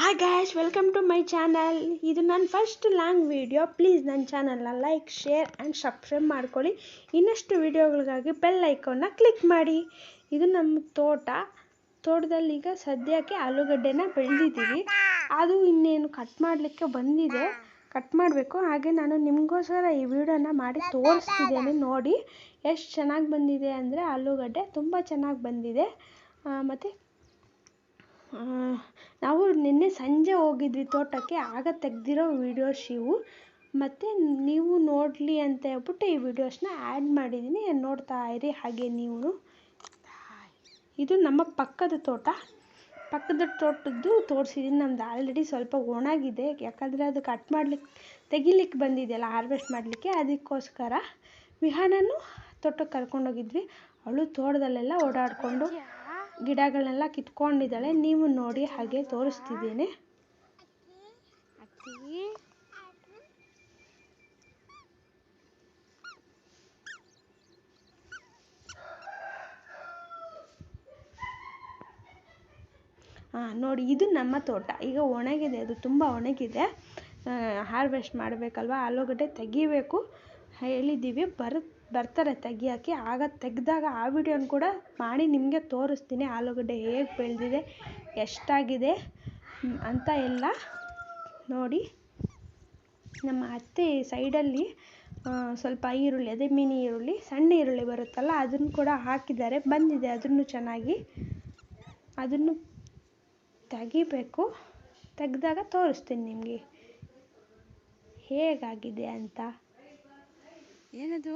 Hi guys welcome to my channel ಇದು ನನ್ನ first long video please ನನ್ನ ಚಾನಲ್ನ ಲೈಕ್ ಶೇರ್ ಆ್ಯಂಡ್ ಸಬ್ಸ್ಕ್ರೈಬ್ ಮಾಡ್ಕೊಳ್ಳಿ. ಇನ್ನಷ್ಟು ವಿಡಿಯೋಗಳಿಗಾಗಿ ಬೆಲ್ ಐಕನ್ನ ಕ್ಲಿಕ್ ಮಾಡಿ. ಇದು ನಮ್ಮ ತೋಟ. ತೋಟದಲ್ಲಿ ಈಗ ಸದ್ಯಕ್ಕೆ ಆಲೂಗಡ್ಡೆನ ಬೆಳೆದಿದ್ದೀವಿ. ಅದು ಇನ್ನೇನು ಕಟ್ ಮಾಡಲಿಕ್ಕೆ ಬಂದಿದೆ. ಕಟ್ ಮಾಡಬೇಕು. ಹಾಗೆ ನಾನು ನಿಮಗೋಸ್ಕರ ಈ ವಿಡಿಯೋನ ಮಾಡಿ ತೋರಿಸ್ತಿದ್ದೇನೆ ನೋಡಿ. ಎಷ್ಟು ಚೆನ್ನಾಗಿ ಬಂದಿದೆ ಅಂದರೆ ಆಲೂಗಡ್ಡೆ. ತುಂಬ ಚೆನ್ನಾಗಿ ಬಂದಿದೆ. ಮತ್ತು ನಾವು ನಿನ್ನೆ ಸಂಜೆ ಹೋಗಿದ್ವಿ ತೋಟಕ್ಕೆ, ಆಗ ತೆಗೆದಿರೋ ವೀಡಿಯೋಸ್ ಇವು ಮತ್ತು ನೀವು ನೋಡಲಿ ಅಂತ ಹೇಳ್ಬಿಟ್ಟು ಈ ವಿಡಿಯೋಸ್ನ ಆ್ಯಡ್ ಮಾಡಿದ್ದೀನಿ ನೋಡ್ತಾ ಇರಿ ಹಾಗೆ ನೀವು. ಇದು ನಮ್ಮ ಪಕ್ಕದ ತೋಟ. ಪಕ್ಕದ ತೋಟದ್ದು ತೋರಿಸಿದ್ದೀನಿ ನಮ್ದು ಆಲ್ರೆಡಿ ಸ್ವಲ್ಪ ಒಣಗಿದೆ. ಯಾಕಂದರೆ ಅದು ಕಟ್ ಮಾಡ್ಲಿಕ್ಕೆ ತೆಗಿಲಿಕ್ಕೆ ಬಂದಿದೆಯಲ್ಲ ಹಾರ್ವೆಸ್ಟ್ ಮಾಡಲಿಕ್ಕೆ. ಅದಕ್ಕೋಸ್ಕರ ವಿಹಾನನೂ ತೋಟಕ್ಕೆ ಕರ್ಕೊಂಡೋಗಿದ್ವಿ. ಅವಳು ತೋಟದಲ್ಲೆಲ್ಲ ಓಡಾಡಿಕೊಂಡು ಗಿಡಗಳನ್ನೆಲ್ಲ ಕಿತ್ಕೊಂಡಿದ್ದಾಳೆ. ನೀವು ನೋಡಿ ಹಾಗೆ ತೋರಿಸ್ತಿದ್ದೀನಿ. ಹಾಂ ನೋಡಿ, ಇದು ನಮ್ಮ ತೋಟ. ಈಗ ಒಣಗಿದೆ, ಅದು ತುಂಬ ಒಣಗಿದೆ. ಹಾರ್ವೆಸ್ಟ್ ಮಾಡಬೇಕಲ್ವ? ಆಲೂಗಡ್ಡೆ ತೆಗಿಬೇಕು. ಹೇಳಿದ್ದೀವಿ ಬರು ಬರ್ತಾರೆ ತೆಗಿಯೋಕ್ಕೆ. ಆಗ ತೆಗೆದಾಗ ಆ ವಿಡಿಯೋನ ಕೂಡ ಮಾಡಿ ನಿಮಗೆ ತೋರಿಸ್ತೀನಿ. ಆಲೂಗಡ್ಡೆ ಹೇಗೆ ಬೆಳೆದಿದೆ, ಎಷ್ಟಾಗಿದೆ ಅಂತ ಎಲ್ಲ ನೋಡಿ. ನಮ್ಮ ಅತ್ತೆ ಸೈಡಲ್ಲಿ ಸ್ವಲ್ಪ ಈರುಳ್ಳಿ, ಅದೇ ಮಿನಿ ಈರುಳ್ಳಿ, ಸಣ್ಣ ಈರುಳ್ಳಿ ಬರುತ್ತಲ್ಲ, ಅದನ್ನು ಕೂಡ ಹಾಕಿದ್ದಾರೆ. ಬಂದಿದೆ ಅದನ್ನು ಚೆನ್ನಾಗಿ. ಅದನ್ನು ತೆಗಿಬೇಕು. ತೆಗೆದಾಗ ತೋರಿಸ್ತೀನಿ ನಿಮಗೆ. ಹೇಗಾಗಿದೆ ಅಂತ. ಏನದು?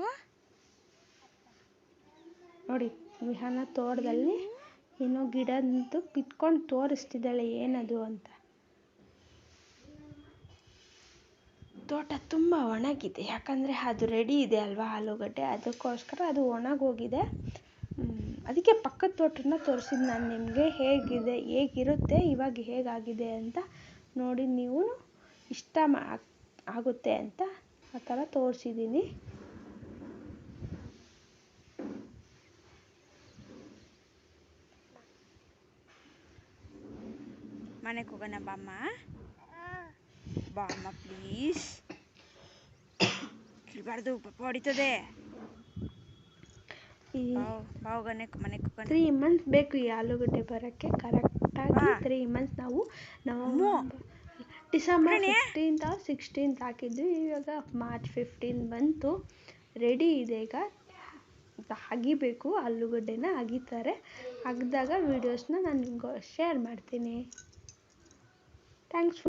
ನೋಡಿ, ವಿಹಾನ ತೋಟದಲ್ಲಿ ಏನೋ ಗಿಡದ್ದು ಕಿತ್ಕೊಂಡು ತೋರಿಸ್ತಿದ್ದಾಳೆ, ಏನದು ಅಂತ. ತೋಟ ತುಂಬ ಒಣಗಿದೆ, ಯಾಕಂದರೆ ಅದು ರೆಡಿ ಇದೆ ಅಲ್ವಾ ಆಲೂಗಡ್ಡೆ? ಅದಕ್ಕೋಸ್ಕರ ಅದು ಒಣಗೋಗಿದೆ. ಅದಕ್ಕೆ ಪಕ್ಕದ ತೋಟನ ತೋರಿಸಿದ್ದು ನಾನು ನಿಮಗೆ. ಹೇಗಿದೆ, ಹೇಗಿರುತ್ತೆ, ಇವಾಗ ಹೇಗಾಗಿದೆ ಅಂತ ನೋಡಿ, ನೀವು ಇಷ್ಟ ಮಾ ಆಗುತ್ತೆ ಅಂತ ಆ ಥರ ತೋರಿಸಿದ್ದೀನಿ ಮನೆಗೆ ಹೋಗೋಣ ಬಾಮ್ಮ ಬಾಮ್ಮ ಪ್ಲೀಸ್ ಕಿಲ್ಬಾರ್ದು ಪಾಪ ಹೊಡಿತದೆ ಬಾವು ಮನೆಗೆ ಮನೆಗೆ ಹೋಗೋಣ ತ್ರೀ ಮಂತ್ಸ್ ಬೇಕು ಈ ಆಲೂಗಡ್ಡೆ ಬರೋಕ್ಕೆ ಕರೆಕ್ಟಾಗಿ ತ್ರೀ ಮಂತ್ಸ್ ನಾವು ನವಂಬರ್ ಡಿಸೆಂಬರ್ ಫಿಫ್ಟೀನ್ತ್ ಸಿಕ್ಸ್ಟೀನ್ತ್ ಹಾಕಿದ್ವಿ ಇವಾಗ ಮಾರ್ಚ್ ಫಿಫ್ಟೀನ್ ಬಂತು. ರೆಡಿ ಇದೆ ಈಗ. ಅಗಿಬೇಕು ಆಲೂಗಡ್ಡೆನ ಅಗಿತಾರೆ ಅಗ್ದಾಗ ವೀಡಿಯೋಸ್ನ ನಾನು ನಿಮ್ಗೆ ಶೇರ್ ಮಾಡ್ತೀನಿ. Thanks for